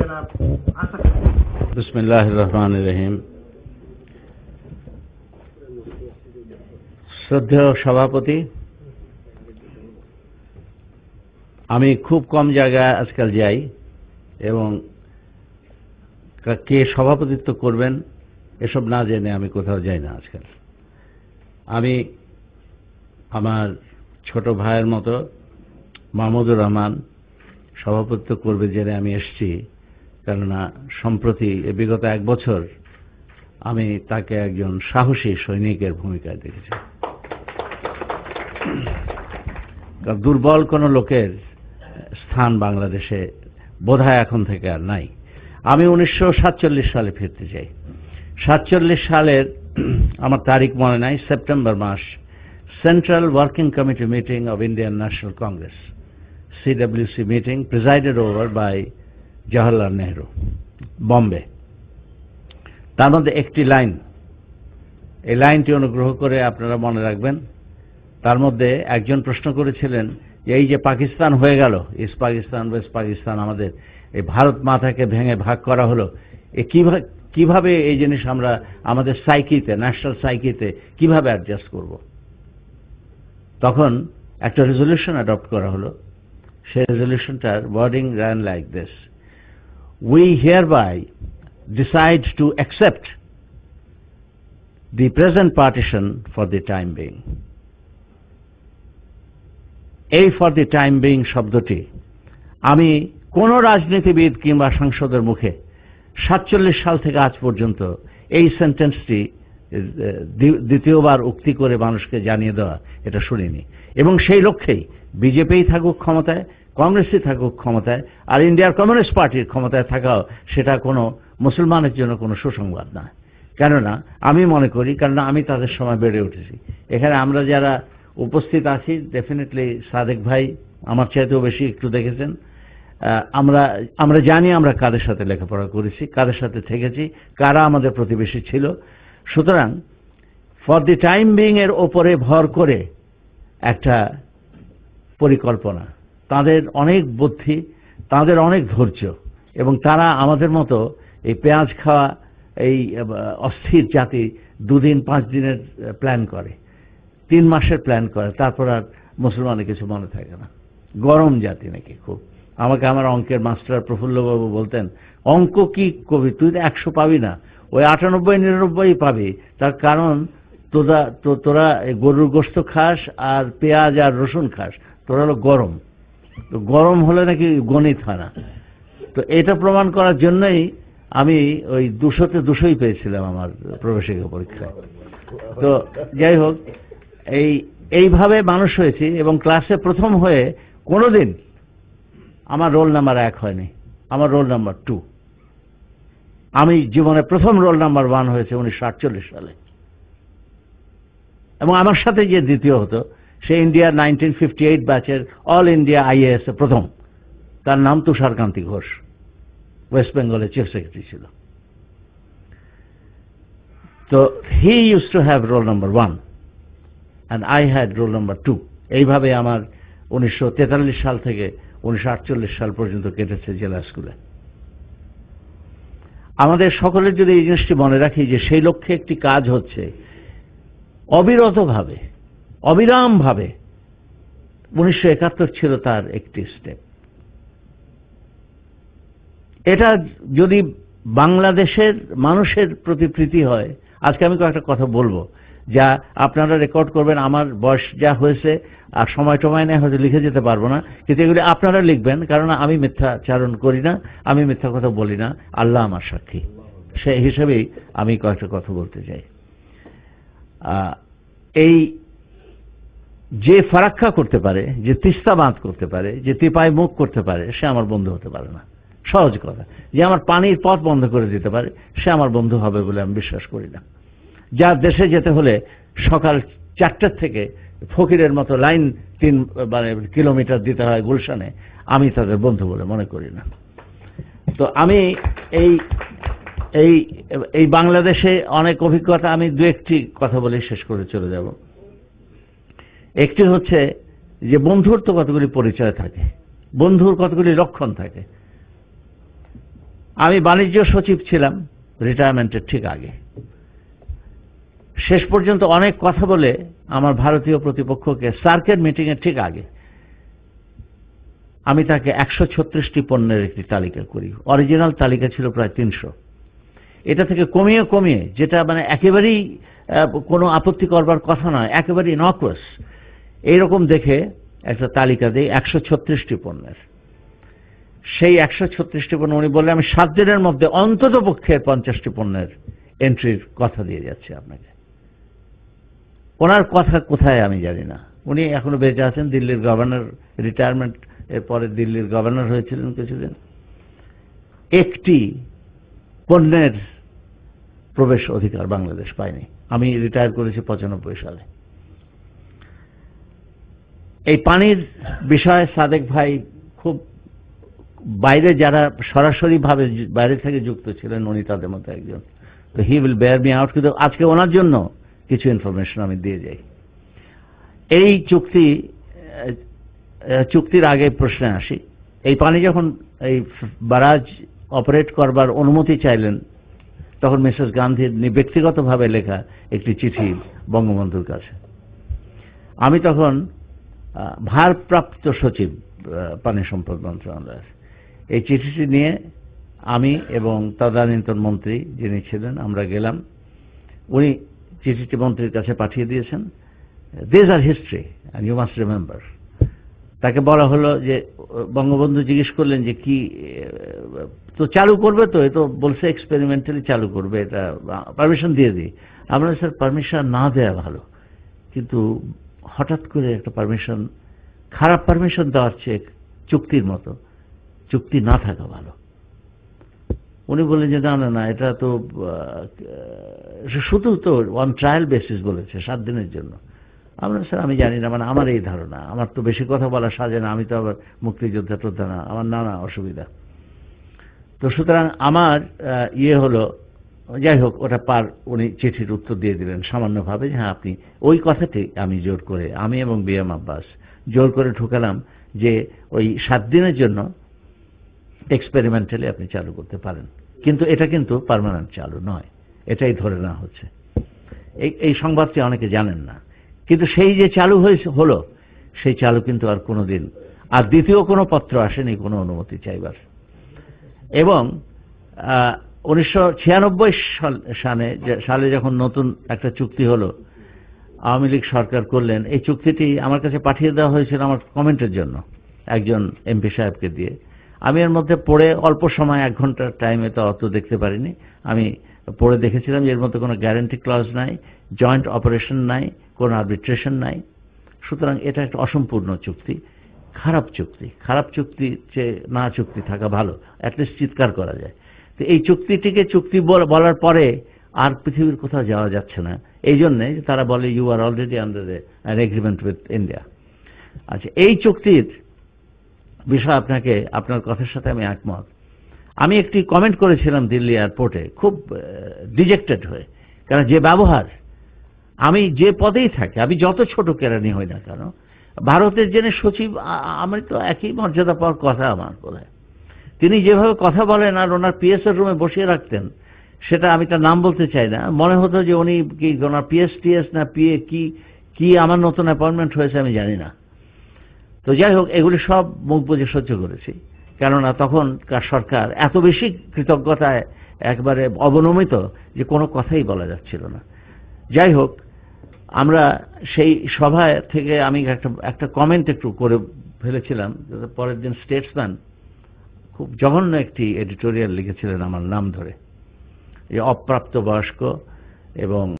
জনাব আসাদ বিসমিল্লাহ রহমান রহিম শ্রদ্ধেয় সভাপতি, আমি খুব কম জায়গায় আজকাল যাই এবং কে সভাপতিত্ব করবেন এসব না জেনে আমি কোথাও যাই না আজকাল। আমি আমার ছোট ভাইয়ের মতো মাহমুদুর রহমান সভাপতিত্ব করবে জেনে আমি এসেছি। কেননা সম্প্রতি বিগত এক বছর আমি তাকে একজন সাহসী সৈনিকের ভূমিকায় দেখেছি। দুর্বল কোনো লোকের স্থান বাংলাদেশে বোধহয় এখন থেকে আর নাই। আমি উনিশশো সাতচল্লিশ সালে ফিরতে চাই। সাতচল্লিশ সালের আমার তারিখ মনে নাই, September mass central working committee meeting of Indian National Congress CWC meeting presided over by Jawaharlal Nehru Bombay তার মধ্যে একটি লাইন। এই লাইনটি অনুগ্রহ করে আপনারা মনে রাখবেন। তার মধ্যে একজন প্রশ্ন করেছিলেন যে এই যে পাকিস্তান হয়ে গেল, ইস্ট পাকিস্তান, ওয়েস্ট পাকিস্তান আমাদের, এই ভারত মাথাকে ভেঙে ভাগ করা হলো, এ কীভাবে কীভাবে এই জিনিস আমরা আমাদের সাইকিতে ন্যাশনাল সাইকিতে কীভাবে অ্যাডজাস্ট করব? তখন একটা রেজলিউশন অ্যাডপ্ট করা হলো। সেই রেজলিউশনটার wording ran like this we hereby decide to accept the present partition for the time being. এই ফর দি টাইম বিং শব্দটি, আমি কোন রাজনীতিবিদ কিংবা সাংসদের মুখে সাতচল্লিশ সাল থেকে আজ পর্যন্ত এই সেন্টেন্সটি দ্বিতীয়বার উক্তি করে মানুষকে জানিয়ে দেওয়া এটা শুনিনি এবং সেই লক্ষ্যেই বিজেপিই থাকুক ক্ষমতায় কংগ্রেসই থাকুক ক্ষমতায়, আর ইন্ডিয়ার কমিউনিস্ট পার্টির ক্ষমতায় থাকাও সেটা কোনো মুসলমানের জন্য কোনো সুসংবাদ না। কেননা, আমি মনে করি, কেননা আমি তাদের সময় বেড়ে উঠেছি। এখানে আমরা যারা উপস্থিত আছি ডেফিনেটলি সাদেক ভাই আমার চাইতেও বেশি একটু দেখেছেন। আমরা আমরা জানি আমরা কাদের সাথে লেখাপড়া করেছি, কাদের সাথে থেকেছি, কারা আমাদের প্রতিবেশী ছিল। সুতরাং ফর দি টাইম বিং এর ওপরে ভর করে একটা পরিকল্পনা। তাদের অনেক বুদ্ধি, তাদের অনেক ধৈর্য এবং তারা আমাদের মতো এই পেঁয়াজ খাওয়া, এই অস্থির জাতি দুদিন, পাঁচ দিনের প্ল্যান করে। তিন মাসের প্ল্যান করে, তারপর আর মুসলমানের কিছু মনে থাকে না। গরম জাতি নাকি খুব। আমাকে আমার অঙ্কের মাস্টার প্রফুল্লবাবু বলতেন, অঙ্ক কি কবি? তুই তো একশো পাবি না। ওই আটানব্বই, নিরানব্বই পাবি। তার কারণ তোরা, তো, তোরা গরুর গোস্ত খাস আর পেঁয়াজ আর রসুন খাস। তোরা হলো গরম। তো গরম হলে নাকি গণিত হয় না। তো এটা প্রমাণ করার জন্যই আমি ওই দুশোতে দুশোই পেয়েছিলাম আমার প্রবেশিকা পরীক্ষায়। তো যাই হোক, এই, এইভাবে মানুষ হয়েছি এবং ক্লাসে প্রথম হয়ে কোনোদিন আমার রোল নাম্বার এক হয়নি, আমার রোল নাম্বার টু। আমি জীবনে প্রথম রোল নাম্বার ওয়ান হয়েছে উনিশশো আটচল্লিশ সালে। এবং আমার সাথে যে দ্বিতীয় হতো সে ইন্ডিয়া নাইনটিন ফিফটি এইট ব্যাচের অল ইন্ডিয়া আইএএস প্রথম। তার নাম তুষারকান্তি ঘোষ। ওয়েস্ট বেঙ্গলের চিফ সেক্রেটারি ছিল। তো he use to have roll number one and I had roll number two এইভাবে আমার উনিশশো তেতাল্লিশ সাল থেকে উনিশশো আটচল্লিশ সাল পর্যন্ত কেটেছে জেলা স্কুলে আমাদের সকলের যদি এই জিনিসটি মনে রাখি যে সেই লক্ষ্যে একটি কাজ হচ্ছে অবিরতভাবে অবিরামভাবে। উনিশশো একাত্তর ছিল তার একটি স্টেপ এটা যদি বাংলাদেশের মানুষের প্রতি প্রীতি হয়, আজকে আমি কয়েকটা কথা বলব। যা আপনারা রেকর্ড করবেন, আমার বয়স যা হয়েছে, আর সময় টময় নেই হয়তো লিখে যেতে পারব না। কিন্তু এগুলি আপনারা লিখবেন, কারণ আমি মিথ্যাচারণ করি না, আমি মিথ্যা কথা বলি না। আল্লাহ আমার সাক্ষী। সেই হিসেবেই আমি কয়েকটা কথা বলতে চাই। এই যে ফারাক্ষা করতে পারে, যে তিস্তা বাঁধ করতে পারে, যে তিপায় মুখ করতে পারে, সে আমার বন্ধু হতে পারে না। সহজ কথা। যে আমার পানির পথ বন্ধ করে দিতে পারে, সে আমার বন্ধু হবে বলে আমি বিশ্বাস করি না। যার দেশে যেতে হলে সকাল চারটার থেকে ফকিরের মতো লাইন তিন মানে কিলোমিটার দিতে হয় গুলশানে, আমি তাদের বন্ধু বলে মনে করি না। তো আমি এই এই এই বাংলাদেশে অনেক অভিজ্ঞতা আমি দু একটি কথা বলে শেষ করে চলে যাব। একটি হচ্ছে যে বন্ধুর তো কতগুলি পরিচয় থাকে, বন্ধুর কতগুলি লক্ষণ থাকে। আমি বাণিজ্য সচিব ছিলাম রিটায়ারমেন্টের ঠিক আগে। শেষ পর্যন্ত অনেক কথা বলে আমার ভারতীয় প্রতিপক্ষকে সার্কের মিটিংয়ের ঠিক আগে আমি তাকে একশো ছত্রিশটি পণ্যের একটি তালিকা করি। অরিজিনাল তালিকা ছিল প্রায় তিনশো। এটা থেকে কমিয়ে কমিয়ে, যেটা মানে একেবারেই কোনো আপত্তি করবার কথা নয়, একেবারেই নকওয়াস এইরকম দেখে একটা তালিকা দিই, একশো ছত্রিশটি পণ্যের। সেই একশো ছত্রিশটি পণ্য উনি বললেন, আমি সাত দিনের মধ্যে অন্তত পক্ষে পঞ্চাশটি পণ্যের এন্ট্রির কথা দিয়ে যাচ্ছি আপনাকে। ওনার কথা কোথায় আমি জানি না। উনি এখনও বেঁচে আছেন, দিল্লির গভর্নর রিটায়ারমেন্ট এর পরে দিল্লির গভর্নর হয়েছিলেন কিছুদিন। একটি পণ্যের প্রবেশ অধিকার বাংলাদেশ পায়নি। আমি রিটায়ার করেছি পঁচানব্বই সালে। এই পানির বিষয়ে সাদেক ভাই খুব বাইরে যারা সরাসরি ভাবে বাইরে থেকে যুক্ত ছিলেন, উনি তাদের মধ্যে একজন। তো he will bear me out কিন্তু আজকে ওনার জন্য কিছু ইনফরমেশন আমি দিয়ে যাই। এই চুক্তি চুক্তির আগে প্রশ্নে আসি। এই পানি যখন এই বারাজ অপারেট করবার অনুমতি চাইলেন, তখন মিসেস গান্ধীর ব্যক্তিগতভাবে লেখা একটি চিঠি বঙ্গবন্ধুর কাছে। আমি তখন ভারপ্রাপ্ত সচিব পানি সম্পদ মন্ত্রণালয়ের। এই চিঠিটি নিয়ে আমি এবং তদানীন্তন মন্ত্রী যিনি ছিলেন, আমরা গেলাম। উনি চিঠিটি মন্ত্রীর কাছে পাঠিয়ে দিয়েছেন। This are history you must remember তাকে বলা হলো যে, বঙ্গবন্ধু জিজ্ঞেস করলেন যে, কি তো চালু করবে তো? এ তো বলছে এক্সপেরিমেন্টালি চালু করবে, এটা পারমিশন দিয়ে দিই। আমরা স্যার পারমিশন না দেওয়া ভালো। কিন্তু হঠাৎ করে একটা পারমিশন খারাপ পারমিশন দেওয়ার চেয়ে চুক্তির মতো, চুক্তি না থাকা ভালো। উনি বললেন যে, না না না, এটা তো শুধু তো ওয়ান ট্রায়াল বেসিস বলেছে, সাত দিনের জন্য। আমরা স্যার, আমি জানি না মানে আমার এই ধারণা। আমার তো বেশি কথা বলা সাজে না, আমি তো আবার মুক্তিযোদ্ধা টোদ্ধা না। আমার নানা অসুবিধা। তো সুতরাং আমার ইয়ে হলো যাই হোক, ওটা পার উনি চিঠির উত্তর দিয়ে দিলেন সামান্যভাবে যে হ্যাঁ আপনি ওই কথাটি আমি জোর করে, আমি এবং বিএম আব্বাস জোর করে ঢুকালাম যে, ওই সাত দিনের জন্য এক্সপেরিমেন্টালি আপনি চালু করতে পারেন। কিন্তু এটা কিন্তু পার্মানেন্ট চালু নয়, এটাই ধরে নেওয়া হচ্ছে। এই এই সংবাদটি অনেকে জানেন না। কিন্তু সেই যে চালু হয়েছে, হলো, সেই চালু কিন্তু আর কোনো দিন আর দ্বিতীয় কোনো পত্র আসেনি কোনো অনুমতি চাইবার। এবং উনিশশো ছিয়ানব্বই সালে সালে যখন নতুন একটা চুক্তি হলো, আওয়ামী লীগ সরকার করলেন, এই চুক্তিটি আমার কাছে পাঠিয়ে দেওয়া হয়েছিল আমার কমেন্টের জন্য, একজন এমপি সাহেবকে দিয়ে। আমি এর মধ্যে পড়ে অল্প সময়, এক ঘণ্টার টাইমে তো অত দেখতে পারিনি। আমি পড়ে দেখেছিলাম এর মধ্যে কোনো গ্যারেন্টি ক্লজ নাই জয়েন্ট অপারেশন নাই, কোনো আর্বিট্রেশন নাই। সুতরাং এটা একটা অসম্পূর্ণ চুক্তি, খারাপ চুক্তি। খারাপ চুক্তি চেয়ে না চুক্তি থাকা ভালো অ্যাটলিস্ট চিৎকার করা যায়। তো এই চুক্তিটিকে চুক্তি বলার পরে আর পৃথিবীর কোথাও যাওয়া যাচ্ছে না। এই জন্যে তারা বলে you are already under an agreement with India আচ্ছা এই চুক্তির বিষয় আপনাকে, আপনার কথার সাথে আমি একমত। আমি একটি কমেন্ট করেছিলাম দিল্লি এয়ারপোর্টে খুব ডিজেক্টেড হয়ে। কারণ যে ব্যবহার, আমি যে পদেই থাকি, আমি যত ছোট কেরানি হই না কেন, ভারতের জেনে সচিব আমি তো একই মর্যাদা পাওয়ার কথা আমার বলে তিনি যেভাবে কথা বলেন আর ওনার পিএসএর রুমে বসিয়ে রাখতেন, সেটা আমি তার নাম বলতে চাই না। মনে হতো যে উনি কি ওনার পিএস টিএস না পিএ কি কি আমার নতুন অ্যাপয়েন্টমেন্ট হয়েছে আমি জানি না। তো যাই হোক, এগুলি সব মুখ বুঝে সহ্য করেছি। কেননা তখনকার সরকার এত বেশি কৃতজ্ঞতায় একবারে অবনমিত যে কোনো কথাই বলা যাচ্ছিল না। যাই হোক, আমরা সেই সভায় থেকে আমি একটা একটা কমেন্ট একটু করে ফেলেছিলাম পরের দিন স্টেটসম্যান খুব জঘন্য একটি এডিটোরিয়াল লিখেছিলেন আমার নাম ধরে। এই অপ্রাপ্তবয়স্ক এবং